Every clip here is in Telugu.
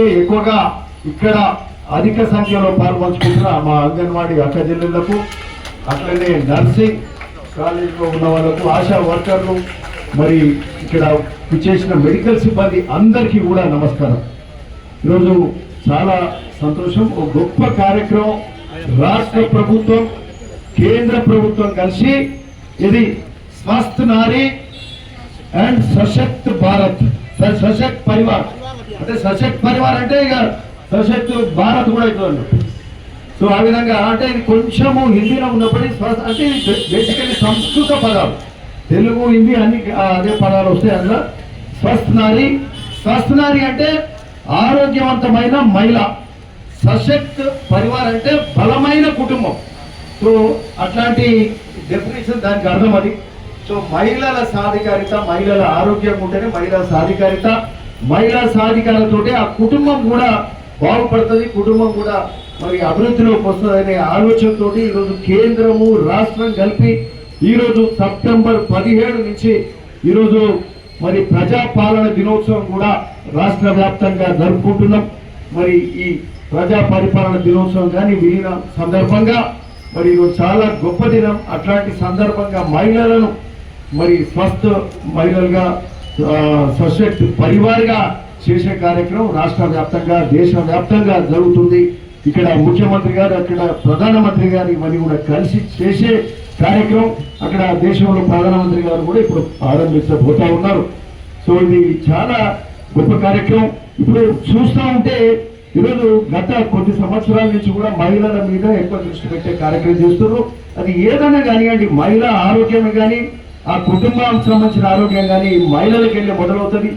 ఎక్కువగా ఇక్కడ అధిక సంఖ్యలో పాల్పంచుకుంటున్న మా అంగన్వాడీ అక్క చెల్లెళ్ళకు అట్లనే నర్సింగ్ కాలేజీలో ఉన్న వాళ్ళకు ఆశా వర్కర్లు మరి ఇక్కడ చేసిన మెడికల్ సిబ్బంది అందరికీ కూడా నమస్కారం. ఈరోజు చాలా సంతోషం. ఒక గొప్ప కార్యక్రమం. రాష్ట్ర ప్రభుత్వం కేంద్ర ప్రభుత్వం కలిసి ఇది స్వస్థ నారీ అండ్ సశక్త్ భారత్ సశక్త్ పరివార్. అంటే సశక్త్ పరివార్ అంటే ఇక సశక్త్ భారత్ కూడా అవుతుంది సో ఆ విధంగా అంటే ఇది కొంచెము హిందీలో ఉన్నప్పటికీ స్వ అంటే ఇది బేసికలీ సంస్కృత పదాలు. తెలుగు హిందీ అన్ని అదే పదాలు వస్తాయి అందులో. స్వస్థ నారి స్వస్థ నారి అంటే ఆరోగ్యవంతమైన మహిళ. సశక్త్ పరివార్ అంటే బలమైన కుటుంబం. సో అట్లాంటి డెఫినేషన్ దానికి అర్థం అది. సో మహిళల సాధికారిత మహిళల ఆరోగ్యం ఉంటేనే మహిళల సాధికారిత. మహిళా సాధికారతోటే ఆ కుటుంబం కూడా బాగుపడుతుంది కుటుంబం కూడా మరి అభివృద్ధిలోకి వస్తుంది అనే ఆలోచనతో ఈరోజు కేంద్రము రాష్ట్రం కలిపి ఈరోజు సెప్టెంబర్ పదిహేడు నుంచి ఈరోజు మరి ప్రజాపాలన దినోత్సవం కూడా రాష్ట్ర వ్యాప్తంగా జరుపుకుంటున్నాం. మరి ఈ ప్రజా పరిపాలన దినోత్సవం కానీ విలీన సందర్భంగా మరి ఈరోజు చాలా గొప్ప దినం. అట్లాంటి సందర్భంగా మహిళలను మరి స్వస్థ మహిళలుగా ఆ, పరివారిగా పరివార్గా చేసే కార్యక్రమం రాష్ట్ర వ్యాప్తంగా దేశ వ్యాప్తంగా జరుగుతుంది. ఇక్కడ ముఖ్యమంత్రి గారు అక్కడ ప్రధానమంత్రి గారు ఇవన్నీ కూడా కలిసి చేసే కార్యక్రమం. అక్కడ దేశంలో ప్రధానమంత్రి గారు కూడా ఇప్పుడు ఆరంభించబోతా ఉన్నారు. సో ఇది చాలా గొప్ప కార్యక్రమం. ఇప్పుడు చూస్తూ ఉంటే ఈరోజు గత కొద్ది సంవత్సరాల నుంచి కూడా మహిళల మీద ఎక్కువ దృష్టి పెట్టే కార్యక్రమం చేస్తున్నారు. అది ఏదైనా కానివ్వండి మహిళ ఆరోగ్యమే కానీ ఆ కుటుంబానికి సంబంధించిన ఆరోగ్యం కానీ మహిళలకి వెళ్ళి మొదలవుతుంది.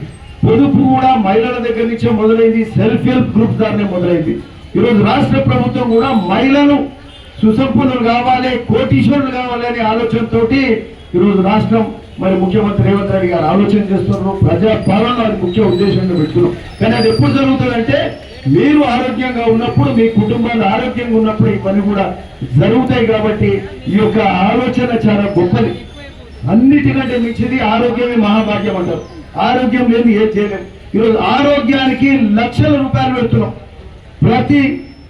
పొదుపు కూడా మహిళల దగ్గర నుంచే మొదలైంది. సెల్ఫ్ హెల్ప్ గ్రూప్ ద్వారానే మొదలైంది. ఈరోజు రాష్ట్ర ప్రభుత్వం కూడా మహిళలు సుసంపన్నులు కావాలి కోటీశ్వరులు కావాలి అనే ఆలోచనతో ఈరోజు రాష్ట్రం మరి ముఖ్యమంత్రి రేవంత్ రెడ్డి గారు ఆలోచన చేస్తున్నారు. ప్రజా పాలన అది ముఖ్య ఉద్దేశంగా పెట్టుకున్నాం కానీ అది ఎప్పుడు జరుగుతుందంటే మీరు ఆరోగ్యంగా ఉన్నప్పుడు మీ కుటుంబాలు ఆరోగ్యంగా ఉన్నప్పుడు ఇవన్నీ కూడా జరుగుతాయి కాబట్టి ఈ యొక్క ఆలోచన చాలా గొప్పది. అన్నిటికంటే మించింది ఆరోగ్యమే మహాభాగ్యం అంటారు. ఆరోగ్యం లేని ఏం చేయలేము ఈరోజు ఆరోగ్యానికి లక్షల రూపాయలు పెడుతున్నాం. ప్రతి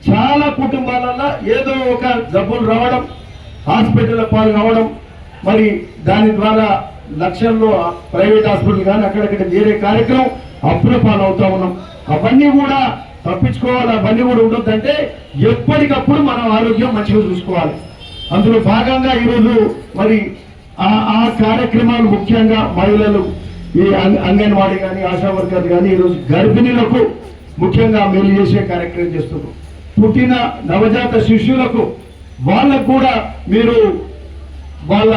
చాలా కుటుంబాలలో ఏదో ఒక జబ్బులు రావడం హాస్పిటల్ పాలు కావడం మరి దాని ద్వారా లక్షల్లో ప్రైవేట్ హాస్పిటల్ కానీ అక్కడక్కడ చేరే కార్యక్రమం అప్పుల పాలు అవుతా ఉన్నాం. అవన్నీ కూడా తప్పించుకోవాలి అవన్నీ కూడా ఉండొద్దంటే ఎప్పటికప్పుడు మనం ఆరోగ్యం మంచిగా చూసుకోవాలి. అందులో భాగంగా ఈరోజు మరి ఆ ఆ కార్యక్రమాలు ముఖ్యంగా మహిళలు ఈ అంగన్వాడీ కానీ ఆశా వర్కర్ కానీ ఈరోజు గర్భిణీలకు ముఖ్యంగా మేలు చేసే కార్యక్రమం చేస్తున్నారు. పుట్టిన నవజాత శిష్యులకు వాళ్ళకు కూడా మీరు వాళ్ళ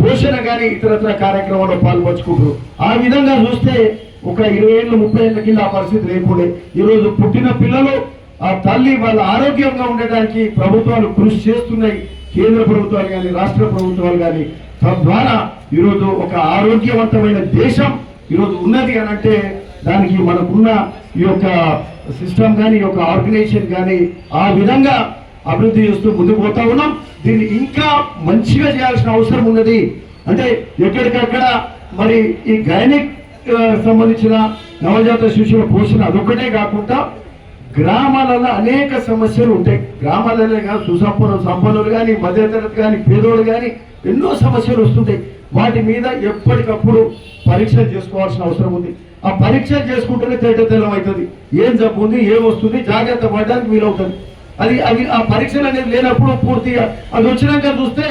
పోషణ కానీ ఇతరత్ర కార్యక్రమంలో పాల్పంచుకుంటారు ఆ విధంగా చూస్తే ఒక ఇరవై ఏళ్ళు ముప్పై ఏళ్ళ కింద ఆ పరిస్థితి లేకుండే. ఈరోజు పుట్టిన పిల్లలు ఆ తల్లి వాళ్ళ ఆరోగ్యంగా ఉండడానికి ప్రభుత్వాలు కృషి చేస్తున్నాయి. కేంద్ర ప్రభుత్వాలు కానీ రాష్ట్ర ప్రభుత్వాలు కానీ తద్వారా ఈరోజు ఒక ఆరోగ్యవంతమైన దేశం ఈరోజు ఉన్నది అని అంటే దానికి మనకున్న ఈ యొక్క సిస్టమ్ కానీ ఈ యొక్క ఆర్గనైజేషన్ కానీ ఆ విధంగా అభివృద్ధి చేస్తూ ముందుకు పోతా ఉన్నాం. దీన్ని ఇంకా మంచిగా చేయాల్సిన అవసరం ఉన్నది. అంటే ఎక్కడికక్కడ మరి ఈ గైనిక్ సంబంధించిన నవజాత శిశువుల పోషణ అదొక్కటే కాకుండా గ్రామాలలో అనేక సమస్యలు ఉంటాయి. గ్రామాలలో కాదు సుసంపన్నులు సంపన్నులు కానీ మధ్యతరగతి కానీ పేదోళ్ళు కానీ ఎన్నో సమస్యలు వస్తుంటాయి. వాటి మీద ఎప్పటికప్పుడు పరీక్షలు చేసుకోవాల్సిన అవసరం ఉంది. ఆ పరీక్షలు చేసుకుంటేనే తేటతెల్లం అవుతుంది. ఏం జబ్బు ఉంది ఏం వస్తుంది జాగ్రత్త పడడానికి వీలవుతుంది. అది అవి ఆ పరీక్షలు అనేది లేనప్పుడు పూర్తిగా అది వచ్చినాక చూస్తే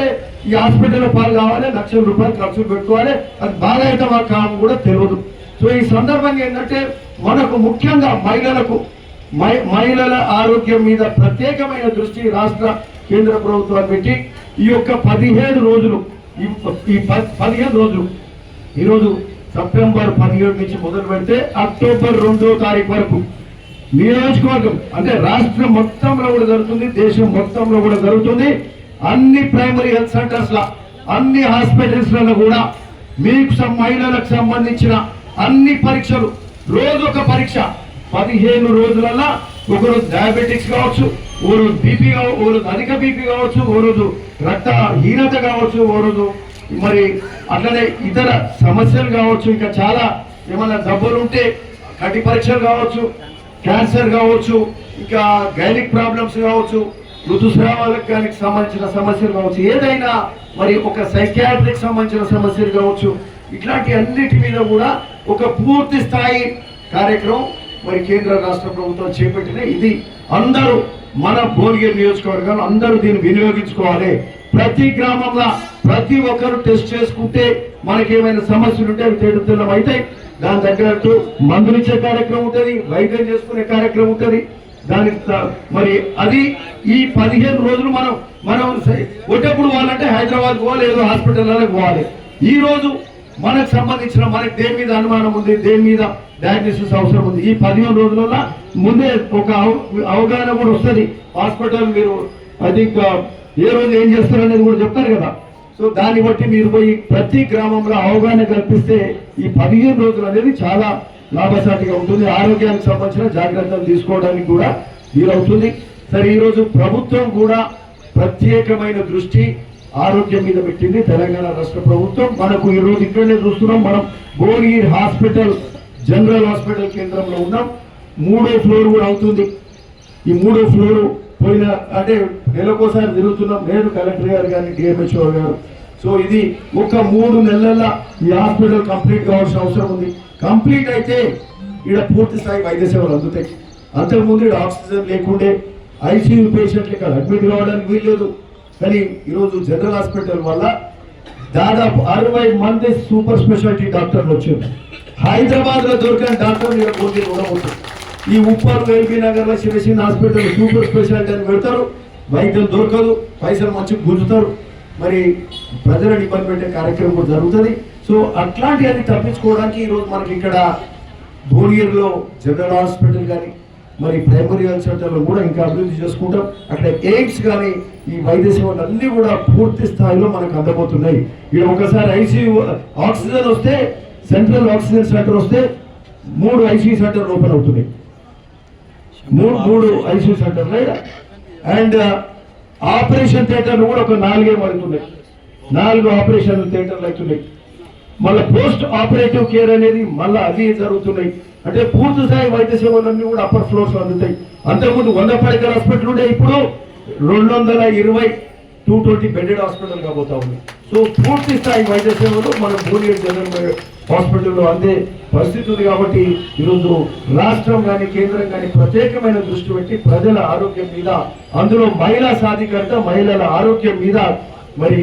ఈ హాస్పిటల్లో పాలు కావాలి లక్షల రూపాయలు ఖర్చులు పెట్టుకోవాలి అది బాగా అయితే మాకు కూడా తెలియదు సో ఈ సందర్భంగా ఏంటంటే మనకు ముఖ్యంగా మహిళలకు మహిళల ఆరోగ్యం మీద ప్రత్యేకమైన దృష్టి రాష్ట్ర కేంద్ర ప్రభుత్వాలు పెట్టి ఈ యొక్క పదిహేను రోజులు ఈ ఈ ప- పదిహేను రోజులు. ఈరోజు సెప్టెంబర్ పదిహేడు నుంచి మొదలు పెడితే అక్టోబర్ రెండో తారీఖు వరకు నియోజకవర్గం అంటే రాష్ట్రం మొత్తంలో కూడా జరుగుతుంది దేశం మొత్తంలో కూడా జరుగుతుంది. అన్ని ప్రైమరీ హెల్త్ సెంటర్స్ లా అన్ని హాస్పిటల్స్లలో కూడా మీకు మహిళలకు సంబంధించిన అన్ని పరీక్షలు రోజు ఒక పరీక్ష. పదిహేను రోజులలో ఒకరోజు డయాబెటిక్స్ కావచ్చు ఓ రోజు బీపీ ఓ రోజు అధిక బీపీ కావచ్చు ఓ రోజు రక్త హీనత కావచ్చు ఓ రోజు మరి అట్లనే ఇతర సమస్యలు కావచ్చు ఇంకా చాలా ఏమైనా జబ్బులు ఉంటే కంటి పరీక్షలు కావచ్చు క్యాన్సర్ కావచ్చు ఇంకా గైనిక్ ప్రాబ్లమ్స్ కావచ్చు ఋతుస్రావాలకు సంబంధించిన సమస్యలు కావచ్చు ఏదైనా మరి ఒక సైకాట్రిక్ సంబంధించిన సమస్యలు కావచ్చు ఇట్లాంటి అన్నిటి మీద కూడా ఒక పూర్తి స్థాయి కార్యక్రమం మరి కేంద్ర రాష్ట్ర ప్రభుత్వం చేపట్టిన ఇది. అందరూ మన భువనగిరి నియోజకవర్గాలు అందరూ దీన్ని వినియోగించుకోవాలి. ప్రతి గ్రామంలో ప్రతి ఒక్కరు టెస్ట్ చేసుకుంటే మనకేమైనా సమస్యలు ఉంటే అవి తేడుతున్నాం అయితే దాని తగ్గట్టు మందులిచ్చే కార్యక్రమం ఉంటుంది వైద్యం చేసుకునే కార్యక్రమం ఉంటుంది. దానికి మరి అది ఈ పదిహేను రోజులు మనం మనం ఒకటప్పుడు పోవాలంటే హైదరాబాద్ పోవాలి ఏదో హాస్పిటల్లోనే పోవాలి. ఈ రోజు మనకు సంబంధించిన మనకి దేని మీద అనుమానం ఉంది దేని మీద డయాగ్నోసిస్ అవసరం ఉంది. ఈ పదిహేను రోజులలో ముందే ఒక అవ- అవగాహన కూడా వస్తుంది. హాస్పిటల్ మీరు ఐ థింక్ ఏ రోజు ఏం చేస్తారు అనేది కూడా చెప్తారు కదా. సో దాన్ని బట్టి మీరు పోయి ప్రతి గ్రామంలో అవగాహన కల్పిస్తే ఈ పదిహేను రోజులు అనేది చాలా లాభసాటిగా ఉంటుంది. ఆరోగ్యానికి సంబంధించిన జాగ్రత్తలు తీసుకోవడానికి కూడా వీలవుతుంది. సరే ఈరోజు ప్రభుత్వం కూడా ప్రత్యేకమైన దృష్టి ఆరోగ్యం మీద పెట్టింది. తెలంగాణ రాష్ట్ర ప్రభుత్వం. మనకు ఈరోజు ఇక్కడనే చూస్తున్నాం. మనం భువనగిరి హాస్పిటల్ జనరల్ హాస్పిటల్ కేంద్రంలో ఉన్నాం. మూడో ఫ్లోర్ కూడా అవుతుంది. ఈ మూడో ఫ్లోర్ పోయిన అంటే నెలకోసారి తిరుగుతున్నాం. నేను కలెక్టర్ గారు కానీ డిఎంహెచ్ఓ గారు. సో ఇది ఒక మూడు నెలల ఈ హాస్పిటల్ కంప్లీట్ కావాల్సిన అవసరం ఉంది. కంప్లీట్ అయితే ఇక్కడ పూర్తి స్థాయి వైద్య సేవలు అందుతాయి. అంతకుముందు ఇక్కడ ఆక్సిజన్ లేకుండే ఐసీయూ పేషెంట్లు ఇక్కడ అడ్మిట్ కావడానికి వీల్లేదు. కానీ ఈరోజు జనరల్ హాస్పిటల్ వల్ల దాదాపు అరవై మంది సూపర్ స్పెషాలిటీ డాక్టర్లు వచ్చారు. హైదరాబాద్లో దొరికిన డాక్టర్ ఇక్కడ పోటీ కూడా ఉంటుంది. ఈ ఉప్పల్ ఎల్బీ నగర్లో చిన్న చిన్న హాస్పిటల్ సూపర్ స్పెషాలిటీ అని పెడతారు. వైద్యం దొరకదు పైసలు మంచి గుంజుతారు. మరి ప్రజలను ఇబ్బంది పెట్టే కార్యక్రమం కూడా జరుగుతుంది. సో అట్లాంటివన్నీ తప్పించుకోవడానికి ఈరోజు మనకి ఇక్కడ భువనగిరిలో జనరల్ హాస్పిటల్ కానీ మరి ప్రైమరీ హెల్త్ సెంటర్లో కూడా ఇంకా అభివృద్ధి చేసుకుంటాం. అక్కడ ఎయిమ్స్ కానీ ఈ వైద్య సేవలు అన్నీ కూడా పూర్తి స్థాయిలో మనకు అందబోతున్నాయి. ఇక్కడ ఒకసారి ఐసీయూ ఆక్సిజన్ వస్తే సెంట్రల్ ఆక్సిజన్ సెంటర్ వస్తే మూడు ఐసీయూ సెంటర్లు ఓపెన్ అవుతున్నాయి. మూడు మూడు ఐసీయూ సెంటర్లు అండ్ uh, ఆపరేషన్ థియేటర్లు కూడా ఒక నాలుగే పడుతున్నాయి నాలుగు ఆపరేషన్ థియేటర్లు అవుతున్నాయి. మళ్ళీ పోస్ట్ ఆపరేటివ్ కేర్ అనేది మళ్ళీ అది జరుగుతున్నాయి. అంటే పూర్తి స్థాయి వైద్య సేవలన్నీ కూడా అప్పర్ ఫ్లోర్స్ అందుతాయి. అంతకుముందు వంద పడకల హాస్పిటల్ ఉండే ఇప్పుడు రెండు వందల ఇరవై టూ ట్వంటీ బెడెడ్ హాస్పిటల్ కాబోతా ఉంది. సో పూర్తి స్థాయి వైద్య సేవలు మన భువనగిరి జనరల్ హాస్పిటల్లో అందే పరిస్థితి ఉంది కాబట్టి ఈరోజు రాష్ట్రం కానీ కేంద్రం కానీ ప్రత్యేకమైన దృష్టి పెట్టి ప్రజల ఆరోగ్యం మీద అందులో మహిళా సాధికారత మహిళల ఆరోగ్యం మీద మరి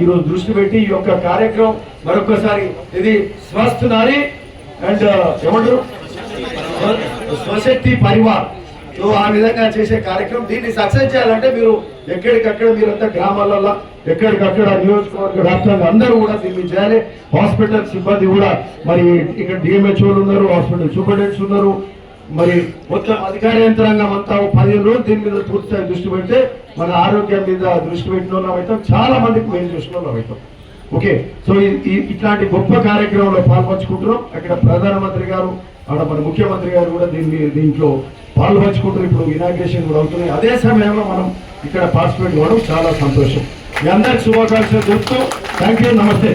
ఈరోజు దృష్టి పెట్టి ఈ యొక్క కార్యక్రమం మరొకసారి ఇది స్వస్థ నారి అండ్ ఏమంటారు? స్వశక్తి పరివార్. సో ఆ విధంగా చేసే కార్యక్రమం దీన్ని సక్సెస్ చేయాలంటే మీరు ఎక్కడికక్కడ మీరంతా గ్రామాలలో ఎక్కడికక్కడ నియోజకవర్గ వ్యాప్తంగా అందరూ కూడా దీన్ని చేయాలి. హాస్పిటల్ సిబ్బంది కూడా మరి ఇక్కడ డిఎంహెచ్ఓలు ఉన్నారు హాస్పిటల్ సూపరింటెండెంట్స్ ఉన్నారు. మరి మొత్తం అధికార యంత్రాంగం అంతా పదిహేను రోజులు దీని మీద పూర్తిగా దృష్టి పెడితే మన ఆరోగ్యం మీద దృష్టి పెట్టిన వాళ్ళం అవుతాం చాలా మందికి మేలు చేసిన వాళ్ళం అవుతాం. ఓకే సో ఇట్లాంటి గొప్ప కార్యక్రమంలో పాల్పంచుకుంటున్నాం. అక్కడ ప్రధానమంత్రి గారు అక్కడ మన ముఖ్యమంత్రి గారు కూడా దీన్ని దీంట్లో పాల్పంచుకుంటారు ఇప్పుడు ఇనాగ్రేషన్ కూడా అవుతున్నాయి. అదే సమయంలో మనం ఇక్కడ పార్టిసిపేట్ కావడం చాలా సంతోషం. మీ అందరికి శుభాకాంక్షలు చెప్తూ థ్యాంక్ యూ నమస్తే.